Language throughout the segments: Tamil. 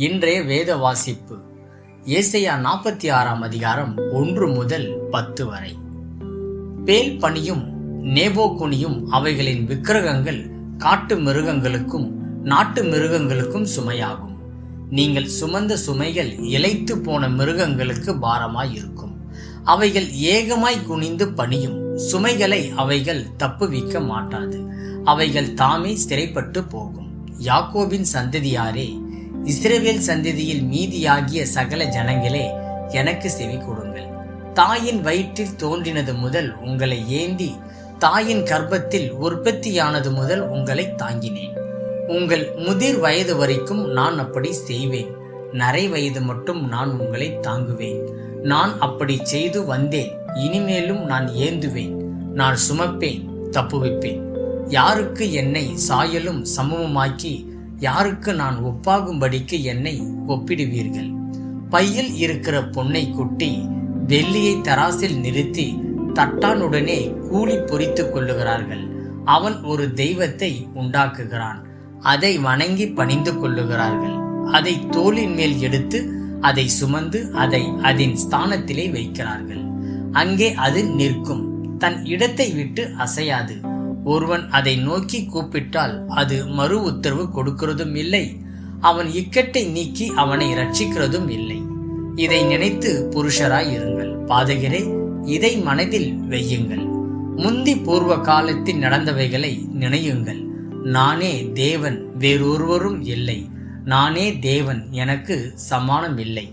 இன்றைய வேத வாசிப்பு. ஏசையா நாற்பத்தி ஆறாம் அதிகாரம் ஒன்று முதல் பத்து வரை. பேல் பணியும் நேபோகுனியும் அவைகளின் விக்கிரகங்கள் காட்டு மிருகங்களுக்கும் நாட்டு மிருகங்களுக்கும் சுமையாகும். நீங்கள் சுமந்த சுமைகள் இழைத்து போன மிருகங்களுக்கு பாரமாய் இருக்கும் அவைகள் ஏகமாய் குனிந்து பணியும் சுமைகளை அவைகள் தப்புவிக்க மாட்டாது. அவைகள் தாமே சிறைப்பட்டு போகும். யாக்கோபின் சந்ததியாரே இஸ்ரேவேல் சந்ததியில் மீதியாகிய சகல ஜனங்களே எனக்கு செவி கொடுங்கள். தாயின் வயிற்றில் தோன்றினது முதல் உங்களை ஏந்தி தாயின் கர்ப்பத்தில் உற்பத்தியானது முதல் உங்களை தாங்கினேன். உங்கள் முதிர் வயது வரைக்கும் நான் அப்படி செய்வேன். நரை வயது மட்டும் நான் உங்களை தாங்குவேன். நான் அப்படி செய்து வந்தேன். இனிமேலும் நான் ஏந்துவேன். நான் சுமப்பேன் தப்புவிப்பேன். யாருக்கு என்னை சாயலும் சமமுமாக்கி யாருக்கு நான் ஒப்பாகும்படிக்கு என்னை ஒப்பிடுவீர்கள்? பையில் இருக்கிற பொன்னை குட்டி வெள்ளியை தராசில் நிறுத்தி தட்டானுடனே கூலி பொறித்துக் கொள்ளுகிறார்கள். அவன் ஒரு தெய்வத்தை உண்டாக்குகிறான். அதை வணங்கி பணிந்து கொள்ளுகிறார்கள். அதை தோளின் மேல் எடுத்து அதை சுமந்து அதை அதன் ஸ்தானத்திலே வைக்கிறார்கள். அங்கே அது நிற்கும். தன் இடத்தை விட்டு அசையாது. ஒருவன் அதை நோக்கி கூப்பிட்டால் அது மறு உத்தரவு கொடுக்கிறதும் இல்லை. அவன் இக்கட்டை நீக்கி அவனை ரட்சிக்கிறதும் இல்லை. இதை நினைத்து புருஷராய் இருங்கள் பாதகரே இதை மனதில் வையுங்கள். முந்தி பூர்வ காலத்தில் நடந்தவைகளை நினையுங்கள். நானே தேவன் வேறொருவரும் இல்லை. நானே தேவன் எனக்கு சமானம் இல்லை.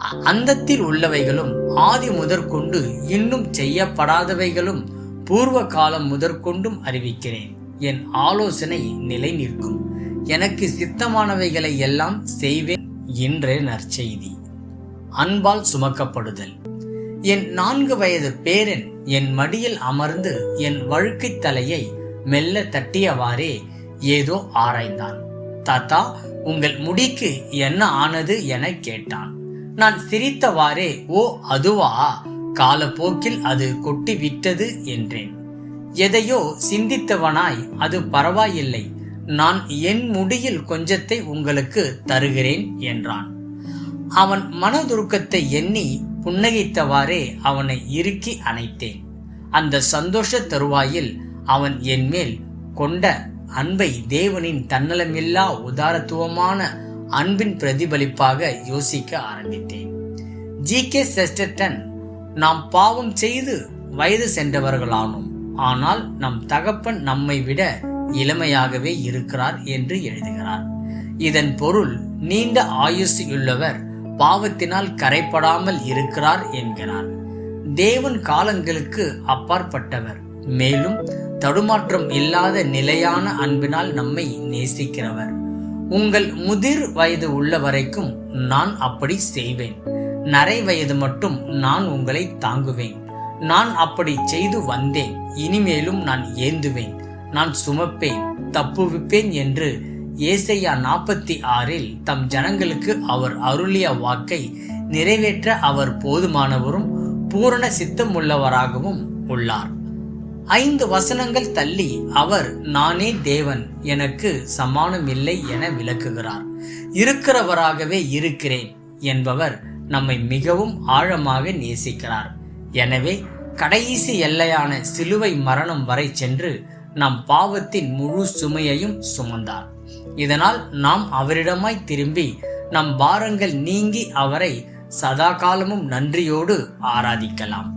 அ- அந்தத்தில் உள்ளவைகளும் ஆதி முதற்கொண்டு இன்னும் செய்யப்படாதவைகளும் பூர்வ காலம் முதற்கொண்டும் அறிவிக்கிறேன். என் ஆலோசனை நிலை நிற்கும் எனக்கு சித்தமானவைகளை எல்லாம் செய்வேன் என்ற நற்செய்தி. அன்பால் சுமக்கப்படுதல். என் நான்கு வயது பேரன் என் மடியில் அமர்ந்து என் வழுக்கைத் தலையை மெல்ல தட்டியவாறே ஏதோ ஆராய்ந்தான். தாத்தா உங்கள் முடிக்கு என்ன ஆனது? என கேட்டான். நான் சிரித்தவாறே ஓ அதுவா? காலப்போக்கில் அது கொட்டி விட்டது என்றேன். எதையோ சிந்தித்தவனாய் அது பரவாயில்லை. நான் என் முடியில் கொஞ்சத்தை உங்களுக்கு தருகிறேன் என்றான். அவன் மனதுருக்கத்தை எண்ணி புன்னகைத்தவாறே அவனை இறுக்கி அணைத்தேன். அந்த சந்தோஷ தருவாயில் அவன் என் மேல் கொண்ட அன்பை தேவனின் தன்னலமில்லா உதாரத்துவமான அன்பின் பிரதிபலிப்பாக யோசிக்க ஆரம்பித்தேன். ஜி கே செஸ்டர்டன் நாம் பாவம் செய்து வயது சென்றவர்களானோம். ஆனால் நம் தகப்பன் நம்மை விட இளமையாகவே இருக்கிறார் என்று எழுதுகிறார். இதன் பொருள் நீண்ட ஆயுசு உள்ளவர் பாவத்தினால் கரைப்படாமல் இருக்கிறார் என்கிறார். தேவன் காலங்களுக்கு அப்பாற்பட்டவர். மேலும் தடுமாற்றம் இல்லாத நிலையான அன்பினால் நம்மை நேசிக்கிறவர். உங்கள் முதிர் வயது உள்ள வரைக்கும் நான் அப்படி செய்வேன். நரை வயது மட்டும் நான் உங்களை தாங்குவேன். நான் அப்படி செய்து வந்தேன். இனிமேலும் நான் ஏந்துவேன். நான் சுமப்பேன். தப்புவிப்பேன் என்று ஏசையா நாற்பத்தி ஆறில் தம் ஜனங்களுக்கு அவர் அருளிய வாக்கை நிறைவேற்ற அவர் போதுமானவரும் பூரண சித்தமுள்ளவராகவும் உள்ளார். ஐந்து வசனங்கள் தள்ளி அவர் நானே தேவன் எனக்கு சமானமில்லை என விளக்குகிறார். இருக்கிறவராகவே இருக்கிறேன் என்பவர் நம்மை மிகவும் ஆழமாக நேசிக்கிறார். எனவே கடைசி எல்லையான சிலுவை மரணம் வரை சென்று நம் பாவத்தின் முழு சுமையையும் சுமந்தார். இதனால் நாம் அவரிடமாய் திரும்பி நம் பாரங்கள் நீங்கி அவரை சதா காலமும் நன்றியோடு ஆராதிக்கலாம்.